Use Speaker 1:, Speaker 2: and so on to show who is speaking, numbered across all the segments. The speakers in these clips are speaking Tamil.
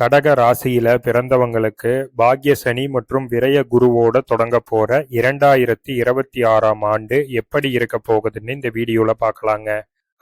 Speaker 1: கடக ராசியில பிறந்தவங்களுக்கு பாக்ய சனி மற்றும் விரய குருவோட தொடங்க போற இரண்டாயிரத்தி இருபத்தி ஆறாம் ஆண்டு எப்படி இருக்க போகுதுன்னு இந்த வீடியோல பார்க்கலாங்க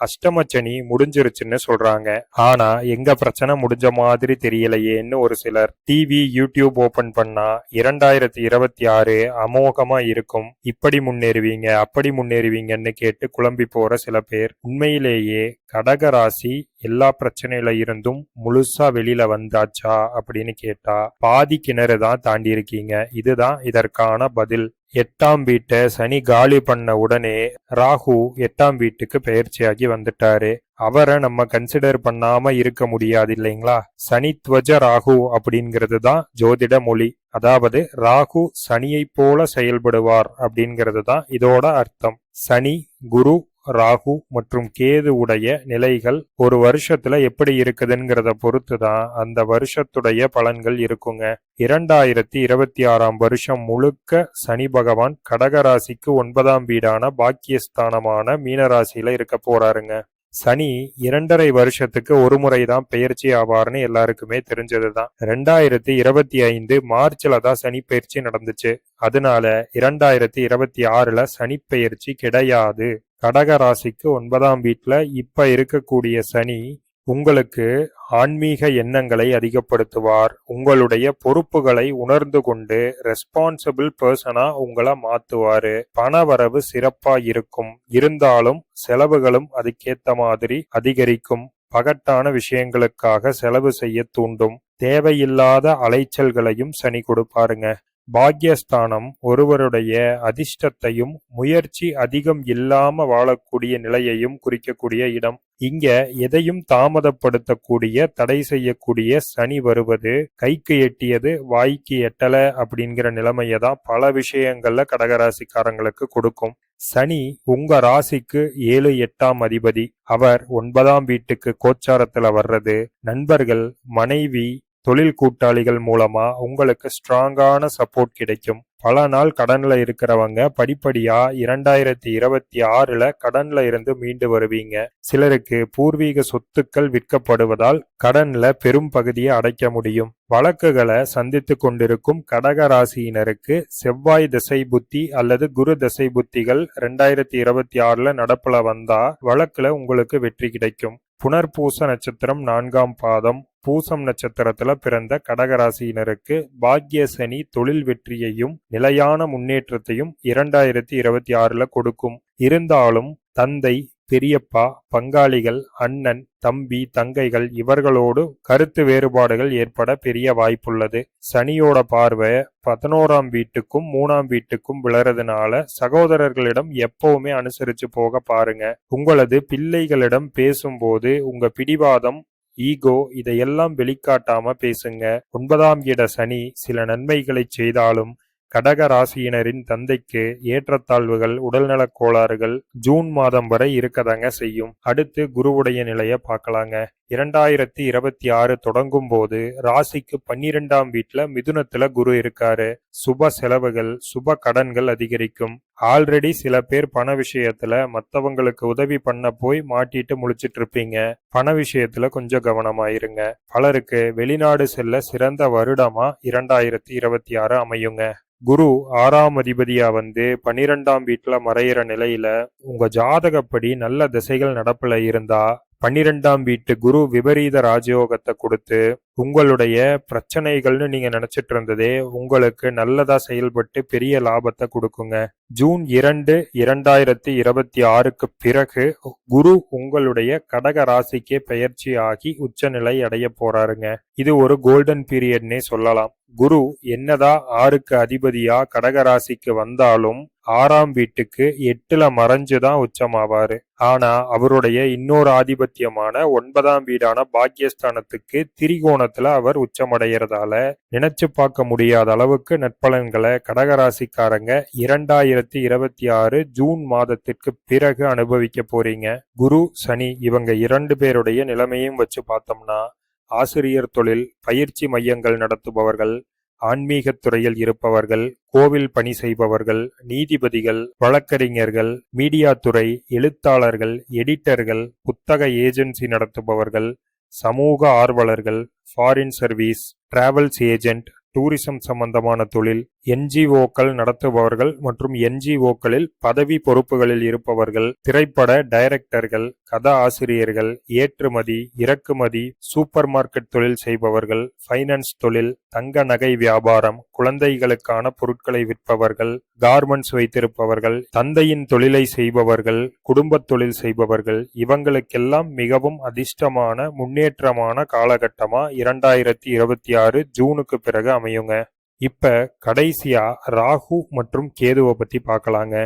Speaker 1: அஷ்டமச்சனி முடிஞ்சிருச்சுன்னு சொல்றாங்க. ஆனா எங்க பிரச்சனை முடிஞ்ச மாதிரி தெரியலையேன்னு ஒரு சிலர். டிவி யூடியூப் ஓபன் பண்ணா இரண்டாயிரத்தி இருபத்தி ஆறு அமோகமா இருக்கும். இப்படி முன்னேறுவீங்க அப்படி முன்னேறுவீங்கன்னு கேட்டு குழம்பி போற சில பேர். உண்மையிலேயே கடக ராசி எல்லா பிரச்சனையில இருந்தும் முழுசா வெளியில வந்தாச்சா அப்படின்னு கேட்டா பாதி கிணறு தான் தாண்டி இருக்கீங்க. இதுதான் இதற்கான பதில். எட்டாம் வீட்டை சனி காலி பண்ண உடனே ராகு எட்டாம் வீட்டுக்கு பெயர்ச்சியாகி வந்துட்டாரு. அவரை நம்ம கன்சிடர் பண்ணாம இருக்க முடியாது இல்லைங்களா? சனித்வஜ ராகு அப்படிங்கிறது தான் ஜோதிட மொழி. அதாவது ராகு சனியை போல செயல்படுவார் அப்படிங்கிறது தான் இதோட அர்த்தம். சனி குரு ராகு மற்றும் கேது உடைய நிலைகள் ஒரு வருஷத்துல எப்படி இருக்குதுங்கிறத பொறுத்து தான் அந்த வருஷத்துடைய பலன்கள் இருக்குங்க. இரண்டாயிரத்தி இருபத்தி ஆறாம் வருஷம் முழுக்க சனி பகவான் கடகராசிக்கு ஒன்பதாம் வீடான பாக்கியஸ்தானமான மீனராசியில இருக்க போறாருங்க. சனி இரண்டரை வருஷத்துக்கு ஒரு முறை தான் பெயர்ச்சி ஆவார்னு எல்லாருக்குமே தெரிஞ்சதுதான். ரெண்டாயிரத்தி இருபத்தி ஐந்து மார்ச்ல தான் சனி பயிற்சி நடந்துச்சு. அதனால இரண்டாயிரத்தி இருபத்தி ஆறுல சனி பயிற்சி கிடையாது. கடக ராசிக்கு ஒன்பதாம் வீட்டில் இப்போ இருக்கக்கூடிய சனி உங்களுக்கு ஆன்மீக எண்ணங்களை அதிகப்படுத்துவார். உங்களுடைய பொறுப்புகளை உணர்ந்து கொண்டு ரெஸ்பான்சிபிள் பர்சனா உங்களை மாத்துவாரு. பண வரவு சிறப்பா இருக்கும். இருந்தாலும் செலவுகளும் அதுக்கேத்த மாதிரி அதிகரிக்கும். பகட்டான விஷயங்களுக்காக செலவு செய்ய தூண்டும். தேவையில்லாத அலைச்சல்களையும் சனி கொடுப்பாருங்க. பாக்யஸ்தானம் ஒருவருடைய அதிர்ஷ்டத்தையும் முயற்சி அதிகம் இல்லாம வாழக்கூடிய நிலையையும் குறிக்கக்கூடிய இடம். இங்க எதையும் தாமதப்படுத்தக்கூடிய தடை செய்யக்கூடிய சனி வருவது கைக்கு எட்டியது வாய்க்கு எட்டல அப்படிங்கிற நிலைமையை தான் பல விஷயங்கள்ல கடகராசிக்காரங்களுக்கு கொடுக்கும். சனி உங்க ராசிக்கு ஏழு எட்டாம் அதிபதி. அவர் ஒன்பதாம் வீட்டுக்கு கோச்சாரத்துல வர்றது. நண்பர்கள் மனைவி தொழில் கூட்டாளிகள் மூலமா உங்களுக்கு ஸ்ட்ராங்கான சப்போர்ட் கிடைக்கும். பல நாள் கடன்ல இருக்கிறவங்க படிப்படியா இரண்டாயிரத்தி இருபத்தி ஆறுல கடன்ல இருந்து மீண்டு வருவீங்க. சிலருக்கு பூர்வீக சொத்துக்கள் விற்கப்படுவதால் கடன்ல பெரும் பகுதியை அடைக்க முடியும். வழக்குகளை சந்தித்து கொண்டிருக்கும் கடக ராசியினருக்கு செவ்வாய் திசை புத்தி அல்லது குரு திசை புத்திகள் ரெண்டாயிரத்தி இருபத்தி ஆறுல நடப்புல வந்தா வழக்குல உங்களுக்கு வெற்றி கிடைக்கும். புனர்பூச நட்சத்திரம் நான்காம் பாதம். பூசம் நட்சத்திரத்துல பிறந்த கடகராசியினருக்கு பாக்ய சனி தொழில் வெற்றியையும் நிலையான முன்னேற்றத்தையும் இரண்டாயிரத்தி இருபத்தி ஆறுல கொடுக்கும். இருந்தாலும் தந்தை பெரியப்பா பங்காளிகள் அண்ணன் தம்பி தங்கைகள் இவர்களோடு கருத்து வேறுபாடுகள் ஏற்பட பெரிய வாய்ப்புள்ளது. சனியோட பார்வை பதினோராம் வீட்டுக்கும் மூணாம் வீட்டுக்கும் விளறதுனால சகோதரர்களிடம் எப்பவுமே அனுசரிச்சு போக பாருங்க. உங்களது பிள்ளைகளிடம் பேசும்போது உங்க பிடிவாதம் ஈகோ இதையெல்லாம் வெளிக்காட்டாம பேசுங்க. ஒன்பதாம் இட சனி சில நன்மைகளை செய்தாலும் கடக ராசியினரின் தந்தைக்கு ஏற்றத்தாழ்வுகள் உடல்நலக் கோளாறுகள் ஜூன் மாதம் வரை இருக்கதாங்க செய்யும். அடுத்து குருவுடைய நிலையை பார்க்கலாங்க. இரண்டாயிரத்தி இருபத்தி ஆறு தொடங்கும் போது ராசிக்கு பன்னிரெண்டாம் வீட்டுல மிதுனத்துல குரு இருக்காரு. சுப செலவுகள் சுப கடன்கள் அதிகரிக்கும். ஆல்ரெடி சில பேர் பண விஷயத்துல மத்தவங்களுக்கு உதவி பண்ண போய் மாட்டிட்டு முழிச்சிட்டு இருப்பீங்க பண விஷயத்துல கொஞ்சம் கவனமாயிருங்க. பலருக்கு வெளிநாடு செல்ல சிறந்த வருடமா இரண்டாயிரத்தி இருபத்தி ஆறு அமையுங்க. குரு ஆறாம் அதிபதியா வந்து பனிரெண்டாம் வீட்டுல மறையிற நிலையில உங்க ஜாதகப்படி நல்ல திசைகள் நடப்புல இருந்தா பன்னிரெண்டாம் வீட்டு குரு விபரீத ராஜயோகத்தை கொடுத்து உங்களுடைய பிரச்சனைகள்னு நீங்க நினைச்சிட்டு இருந்ததே உங்களுக்கு நல்லதா செயல்பட்டு பெரிய லாபத்தை கொடுக்குங்க. ஜூன் இரண்டு இரண்டாயிரத்தி இருபத்தி ஆறுக்கு பிறகு குரு உங்களுடைய கடக ராசிக்கே பெயர்ச்சி ஆகி உச்சநிலை அடைய போறாருங்க. இது ஒரு கோல்டன் பீரியட்னே சொல்லலாம். குரு என்னதா ஆறுக்கு அதிபதியா கடகராசிக்கு வந்தாலும் ஆறாம் வீட்டுக்கு எட்டுல மறைஞ்சுதான் உச்சமாவாரு. ஆனா அவருடைய இன்னொரு ஆதிபத்தியமான ஒன்பதாம் வீடான பாக்கியஸ்தானத்துக்கு திரிகோணத்துல அவர் உச்சமடைகிறதால நினைச்சு பார்க்க முடியாத அளவுக்கு நற்பலன்களை கடகராசிக்காரங்க இரண்டாயிரத்தி இருபத்தி ஆறு ஜூன் மாதத்திற்கு பிறகு அனுபவிக்க போறீங்க. குரு சனி இவங்க இரண்டு பேருடைய நிலைமையும் வச்சு பார்த்தோம்னா ஆசிரியர் தொழில் பயிற்சி மையங்கள் நடத்துபவர்கள் ஆன்மீகத் துறையில் இருப்பவர்கள் கோவில் பணி செய்பவர்கள் நீதிபதிகள் வழக்கறிஞர்கள் மீடியா துறை எழுத்தாளர்கள் எடிட்டர்கள் புத்தக ஏஜென்சி நடத்துபவர்கள் சமூக ஆர்வலர்கள் foreign service travels agent tourism சம்பந்தமான தொழில் என்ஜிஓக்கள் நடத்துபவர்கள் மற்றும் என்ஜிஓக்களில் பதவி பொறுப்புகளில் இருப்பவர்கள் திரைப்பட டைரக்டர்கள் கதா ஆசிரியர்கள் ஏற்றுமதி இறக்குமதி சூப்பர் மார்க்கெட் தொழில் செய்பவர்கள் ஃபைனான்ஸ் தொழில் தங்க நகை வியாபாரம் குழந்தைகளுக்கான பொருட்களை விற்பவர்கள் கார்மெண்ட்ஸ் வைத்திருப்பவர்கள் தந்தையின் தொழிலை செய்பவர்கள் குடும்பத் தொழில் செய்பவர்கள் இவங்களுக்கெல்லாம் மிகவும் அதிர்ஷ்டமான முன்னேற்றமான காலகட்டமா இரண்டாயிரத்தி இருபத்தி ஆறு ஜூனுக்கு பிறகு அமையுங்க. இப்ப கடைசியா ராகு மற்றும் கேதுவை பத்தி பார்க்கலாங்க.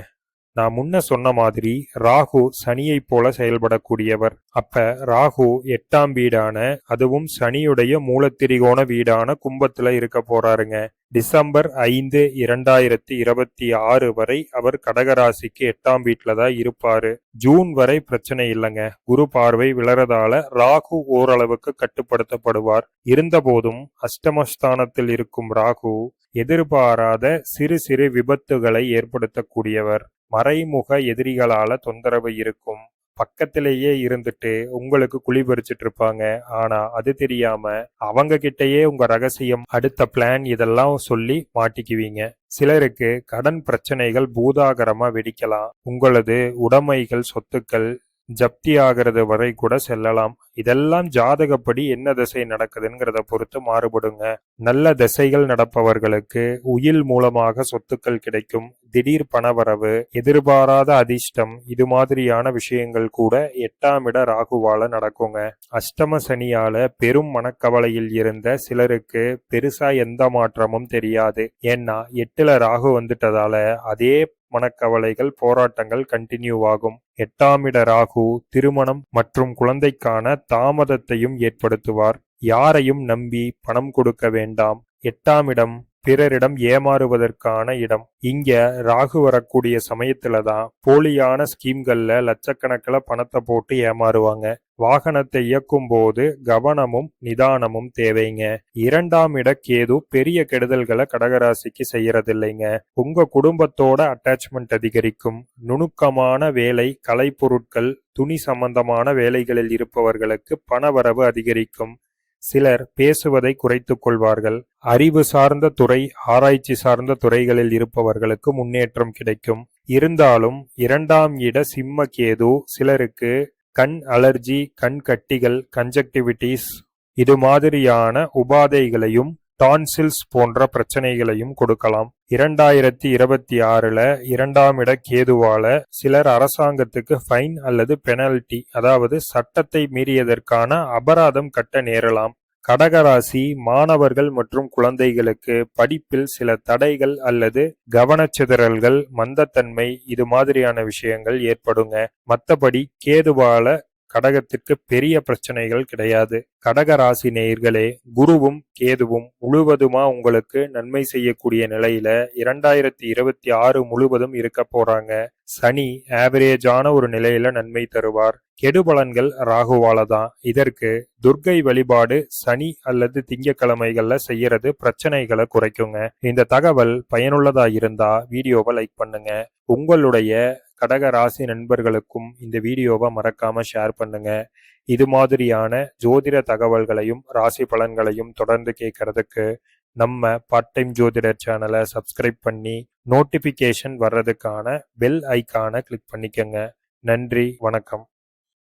Speaker 1: நான் முன்ன சொன்ன மாதிரி ராகு சனியைப் போல செயல்படக்கூடியவர். அப்ப ராகு எட்டாம் வீடான அதுவும் சனியுடைய மூலத்திரிகோண வீடான கும்பத்துல இருக்க போறாருங்க. டிசம்பர் ஐந்து இரண்டாயிரத்தி இருபத்தி ஆறு வரை அவர் கடகராசிக்கு எட்டாம் வீட்டில தான் இருப்பாரு. ஜூன் வரை பிரச்சனை இல்லைங்க. குரு பார்வை விழறதால ராகு ஓரளவுக்கு கட்டுப்படுத்தப்படுவார். இருந்தபோதும் அஷ்டமஸ்தானத்தில் இருக்கும் ராகு எதிர்பாராத சிறு சிறு விபத்துகளை ஏற்படுத்தக்கூடியவர். மறைமுக எதிரிகளால தொந்தரவு இருக்கும். பக்கத்திலேயே இருந்துட்டு உங்களுக்கு குழி பறிச்சிட்டு இருப்பாங்க. ஆனா அது தெரியாம அவங்க கிட்டயே உங்க ரகசியம் அடுத்த பிளான் இதெல்லாம் சொல்லி மாட்டிக்குவீங்க. சிலருக்கு கடன் பிரச்சனைகள் பூதாகரமா வெடிக்கலாம். உங்களது உடைமைகள் சொத்துக்கள் ஜப்தி ஆகிறது வரை கூட செல்லலாம். இதெல்லாம் ஜாதகப்படி என்ன திசை நடக்குதுங்கிறத பொறுத்து மாறுபடுங்க. நல்ல திசைகள் நடப்பவர்களுக்கு உயில் மூலமாக சொத்துக்கள் கிடைக்கும். திடீர் பணவரவு எதிர்பாராத அதிர்ஷ்டம் இது மாதிரியான விஷயங்கள் கூட எட்டாம் இட ராகுவால நடக்குங்க. அஷ்டம சனியால பெரும் மனக்கவலையில் இருந்த சிலருக்கு பெருசா எந்த மாற்றமும் தெரியாது. ஏன்னா எட்டுல ராகு வந்துட்டதால அதே மனக்கவலைகள் போராட்டங்கள் கண்டினியூ ஆகும் எட்டாம் இட ராகு திருமணம் மற்றும் குழந்தைக்கான தாமதத்தையும் ஏற்படுத்துவார். யாரையும் நம்பி பணம் கொடுக்க வேண்டாம். எட்டாம் இடம் பிறரிடம் ஏமாறுவதற்கான இடம். இங்க ராகு வரக்கூடிய சமயத்துல தான் போலியான ஸ்கீம்கள்ல லட்சக்கணக்கில் பணத்தை போட்டு ஏமாறுவாங்க. வாகனத்தை இயக்கும் போது கவனமும் நிதானமும் தேவைங்க. இரண்டாம் இட கேது பெரிய கெடுதல்களை கடகராசிக்கு செய்யறதில்லைங்க. உங்க குடும்பத்தோட அட்டாச்மெண்ட் அதிகரிக்கும். நுணுக்கமான வேலை கலைப்பொருட்கள் துணி சம்பந்தமான வேலைகளில் இருப்பவர்களுக்கு பணவரவு அதிகரிக்கும். சிலர் பேசுவதை குறைத்துக் கொள்வார்கள். அறிவு சார்ந்த துறை ஆராய்ச்சி சார்ந்த துறைகளில் இருப்பவர்களுக்கு முன்னேற்றம் கிடைக்கும். இருந்தாலும் இரண்டாம் இட சிம்ம கேது சிலருக்கு கண் அலர்ஜி கண் கட்டிகள் கன்ஜக்டிவிட்டிஸ் இது மாதிரியான உபாதைகளையும் டான்சில்ஸ் போன்ற பிரச்சனைகளையும் கொடுக்கலாம். இரண்டாயிரத்தி இருபத்தி ஆறுல இரண்டாம் இட கேதுவால சிலர் அரசாங்கத்துக்கு ஃபைன் அல்லது பெனல்டி அதாவது சட்டத்தை மீறியதற்கான அபராதம் கட்ட நேரலாம். கடகராசி மாணவர்கள் மற்றும் குழந்தைகளுக்கு படிப்பில் சில தடைகள் அல்லது கவனச்சிதறல்கள் மந்தத்தன்மை இது மாதிரியான விஷயங்கள் ஏற்படுங்க. மற்றபடி கேதுவால கடகத்திற்கு பெரிய பிரச்சனைகள் கிடையாது. கடக ராசி நேயர்களே குருவும் கேதுவும் முழுவதுமா உங்களுக்கு நன்மை செய்யக்கூடிய நிலையில இரண்டாயிரத்தி இருபத்தி ஆறு முழுவதும் இருக்க போறாங்க. சனி ஆவரேஜான ஒரு நிலையில நன்மை தருவார். கெடுபலன்கள் ராகுவால தான் இதற்கு துர்க்கை வழிபாடு சனி அல்லது திங்கக்கிழமைகள்ல செய்யறது பிரச்சனைகளை குறைக்குங்க. இந்த தகவல் பயனுள்ளதா இருந்தா வீடியோவை லைக் பண்ணுங்க. உங்களுடைய கடக ராசி நண்பர்களுக்கும் இந்த வீடியோவை மறக்காம ஷேர் பண்ணுங்க. இது மாதிரியான ஜோதிட தகவல்களையும் ராசி பலன்களையும் தொடர்ந்து கேட்கறதுக்கு நம்ம பார்ட் டைம் ஜோதிடர் சேனலை சப்ஸ்கிரைப் பண்ணி நோட்டிபிகேஷன் வர்றதுக்கான பெல் ஐக்கானை கிளிக் பண்ணிக்கோங்க. நன்றி வணக்கம்.